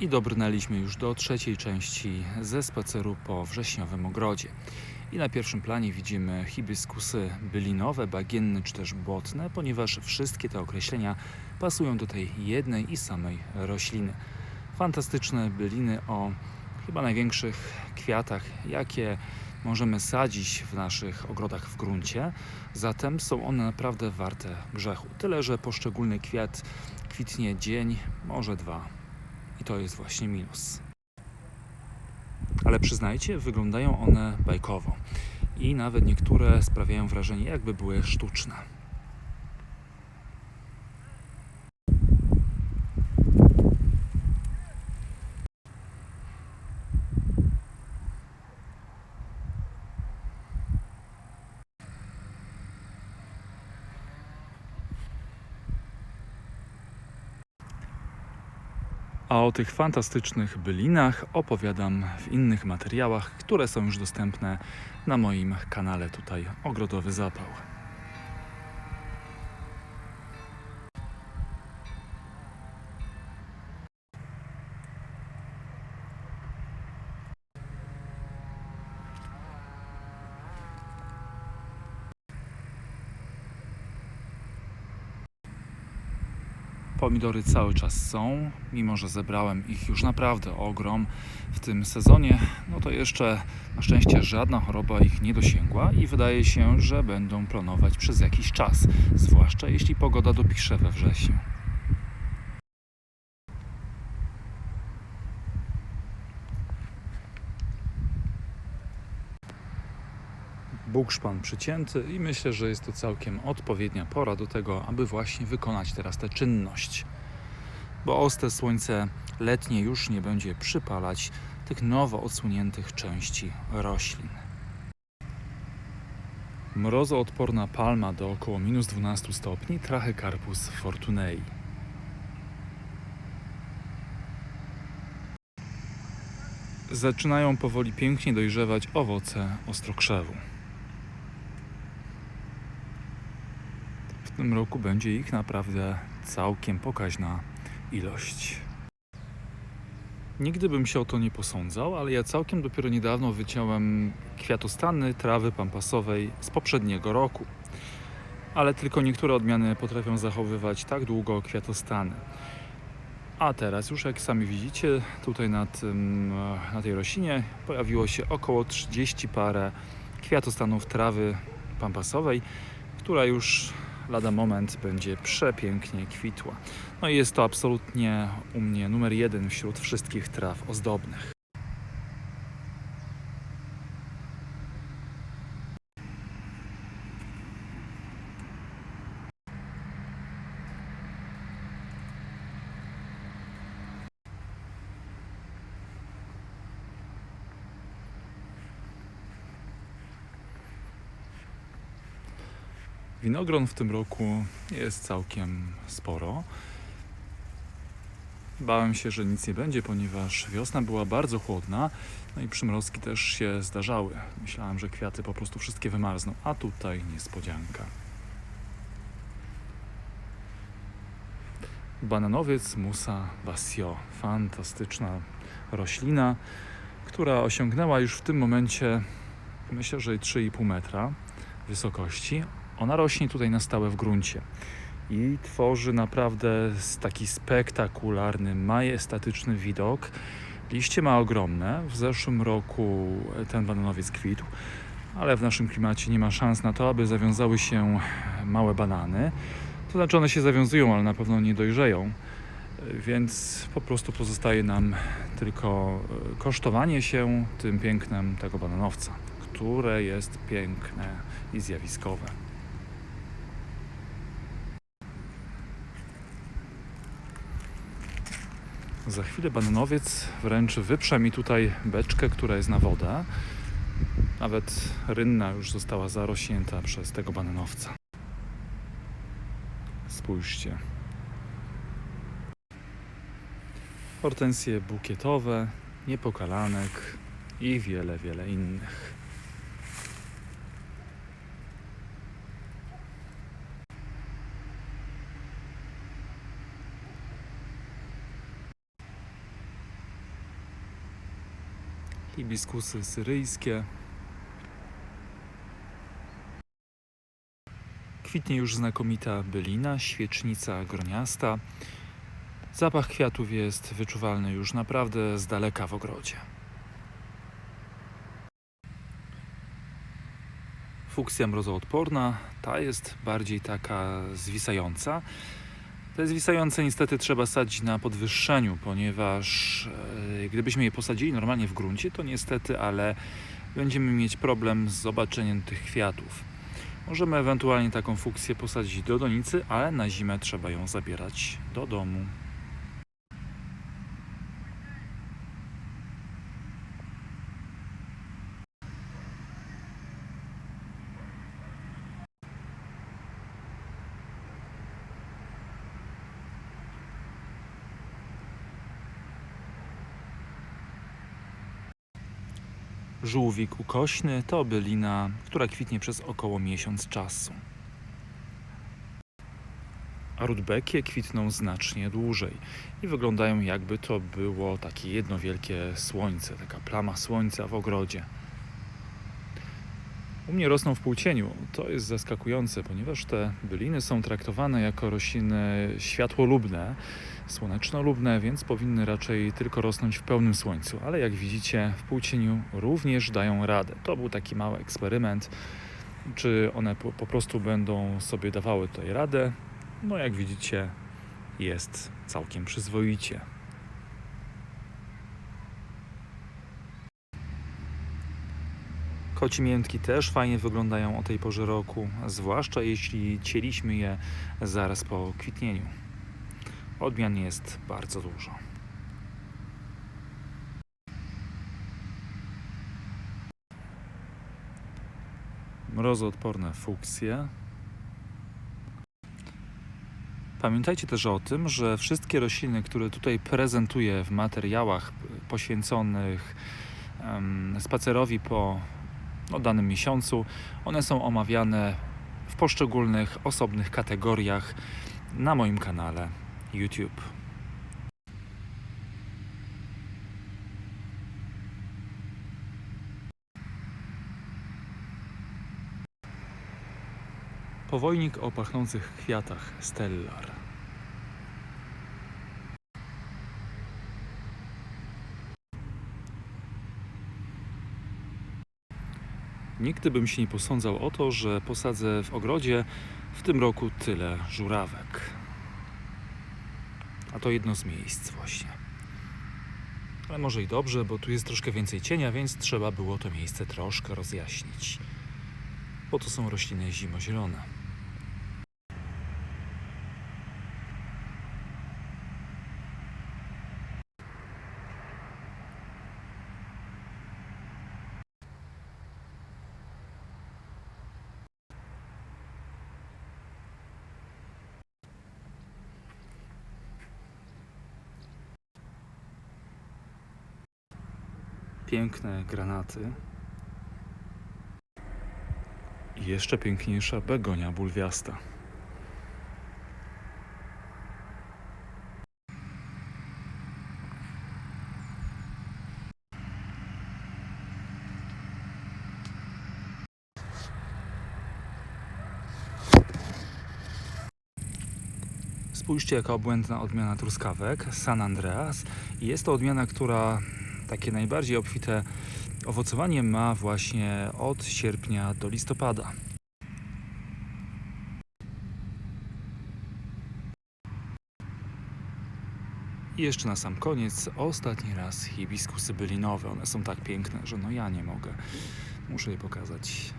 I dobrnęliśmy już do trzeciej części ze spaceru po wrześniowym ogrodzie. I na pierwszym planie widzimy hibiskusy bylinowe, bagienne czy też błotne, ponieważ wszystkie te określenia pasują do tej jednej i samej rośliny. Fantastyczne byliny o chyba największych kwiatach, jakie możemy sadzić w naszych ogrodach w gruncie. Zatem są one naprawdę warte grzechu. Tyle, że poszczególny kwiat kwitnie dzień, może dwa. I to jest właśnie minus. Ale przyznajcie, wyglądają one bajkowo. I nawet niektóre sprawiają wrażenie, jakby były sztuczne. A o tych fantastycznych bylinach opowiadam w innych materiałach, które są już dostępne na moim kanale tutaj Ogrodowy Zapał. Pomidory cały czas są, mimo że zebrałem ich już naprawdę ogrom w tym sezonie, no to jeszcze na szczęście żadna choroba ich nie dosięgła i wydaje się, że będą planować przez jakiś czas, zwłaszcza jeśli pogoda dopisze we wrześniu. Bukszpan przycięty i myślę, że jest to całkiem odpowiednia pora do tego, aby właśnie wykonać teraz tę czynność. Bo ostre słońce letnie już nie będzie przypalać tych nowo odsłoniętych części roślin. Mrozoodporna palma do około minus 12 stopni Trachycarpus fortunei. Zaczynają powoli pięknie dojrzewać owoce ostrokrzewu. W tym roku będzie ich naprawdę całkiem pokaźna ilość. Nigdy bym się o to nie posądzał, ale ja całkiem dopiero niedawno wyciąłem kwiatostany trawy pampasowej z poprzedniego roku. Ale tylko niektóre odmiany potrafią zachowywać tak długo kwiatostany. A teraz już jak sami widzicie, tutaj na, tym, na tej roślinie pojawiło się około 30 parę kwiatostanów trawy pampasowej, która już lada moment będzie przepięknie kwitła. No i jest to absolutnie u mnie numer jeden wśród wszystkich traw ozdobnych. Winogron w tym roku jest całkiem sporo. Bałem się, że nic nie będzie, ponieważ wiosna była bardzo chłodna, no i przymrozki też się zdarzały. Myślałem, że kwiaty po prostu wszystkie wymarzną, a tutaj niespodzianka. Bananowiec Musa Basio. Fantastyczna roślina, która osiągnęła już w tym momencie, myślę, że 3,5 metra wysokości. Ona rośnie tutaj na stałe w gruncie i tworzy naprawdę taki spektakularny, majestatyczny widok. Liście ma ogromne. W zeszłym roku ten bananowiec kwitł, ale w naszym klimacie nie ma szans na to, aby zawiązały się małe banany. To znaczy one się zawiązują, ale na pewno nie dojrzeją. Więc po prostu pozostaje nam tylko kosztowanie się tym pięknem tego bananowca, które jest piękne i zjawiskowe. Za chwilę bananowiec wręcz wyprze mi tutaj beczkę, która jest na wodę. Nawet rynna już została zarośnięta przez tego bananowca. Spójrzcie. Hortensje bukietowe, niepokalanek i wiele, wiele innych. Hibiskusy syryjskie. Kwitnie już znakomita bylina, świecznica groniasta. Zapach kwiatów jest wyczuwalny już naprawdę z daleka w ogrodzie. Fuksja mrozoodporna, ta jest bardziej taka zwisająca. Te zwisające niestety trzeba sadzić na podwyższeniu, ponieważ e, gdybyśmy je posadzili normalnie w gruncie, to niestety, ale będziemy mieć problem z zobaczeniem tych kwiatów. Możemy ewentualnie taką fuksję posadzić do donicy, ale na zimę trzeba ją zabierać do domu. Żółwik ukośny to bylina, która kwitnie przez około miesiąc czasu. A rudbekie kwitną znacznie dłużej i wyglądają jakby to było takie jedno wielkie słońce, taka plama słońca w ogrodzie. U mnie rosną w półcieniu. To jest zaskakujące, ponieważ te byliny są traktowane jako rośliny światłolubne, słonecznolubne, więc powinny raczej tylko rosnąć w pełnym słońcu. Ale jak widzicie, w półcieniu również dają radę. To był taki mały eksperyment, czy one po, po prostu będą sobie dawały tutaj radę. No, jak widzicie, jest całkiem przyzwoicie. Kocimiętki też fajnie wyglądają o tej porze roku, zwłaszcza jeśli cieliśmy je zaraz po kwitnieniu. Odmian jest bardzo dużo. Mrozoodporne fuksje. Pamiętajcie też o tym, że wszystkie rośliny, które tutaj prezentuję w materiałach poświęconych spacerowi po no, danym miesiącu, one są omawiane w poszczególnych osobnych kategoriach na moim kanale YouTube. Powojnik o pachnących kwiatach Stellar. Nigdy bym się nie posądzał o to, że posadzę w ogrodzie w tym roku tyle żurawek. A to jedno z miejsc właśnie. Ale może i dobrze, bo tu jest troszkę więcej cienia, więc trzeba było to miejsce troszkę rozjaśnić. Bo to są rośliny zimozielone. Piękne granaty. I jeszcze piękniejsza begonia bulwiasta. Spójrzcie, jaka obłędna odmiana truskawek San Andreas. Jest to odmiana, która takie najbardziej obfite owocowanie ma właśnie od sierpnia do listopada. I jeszcze na sam koniec, ostatni raz hibiskusy bylinowe. One są tak piękne, że no ja nie mogę. Muszę je pokazać.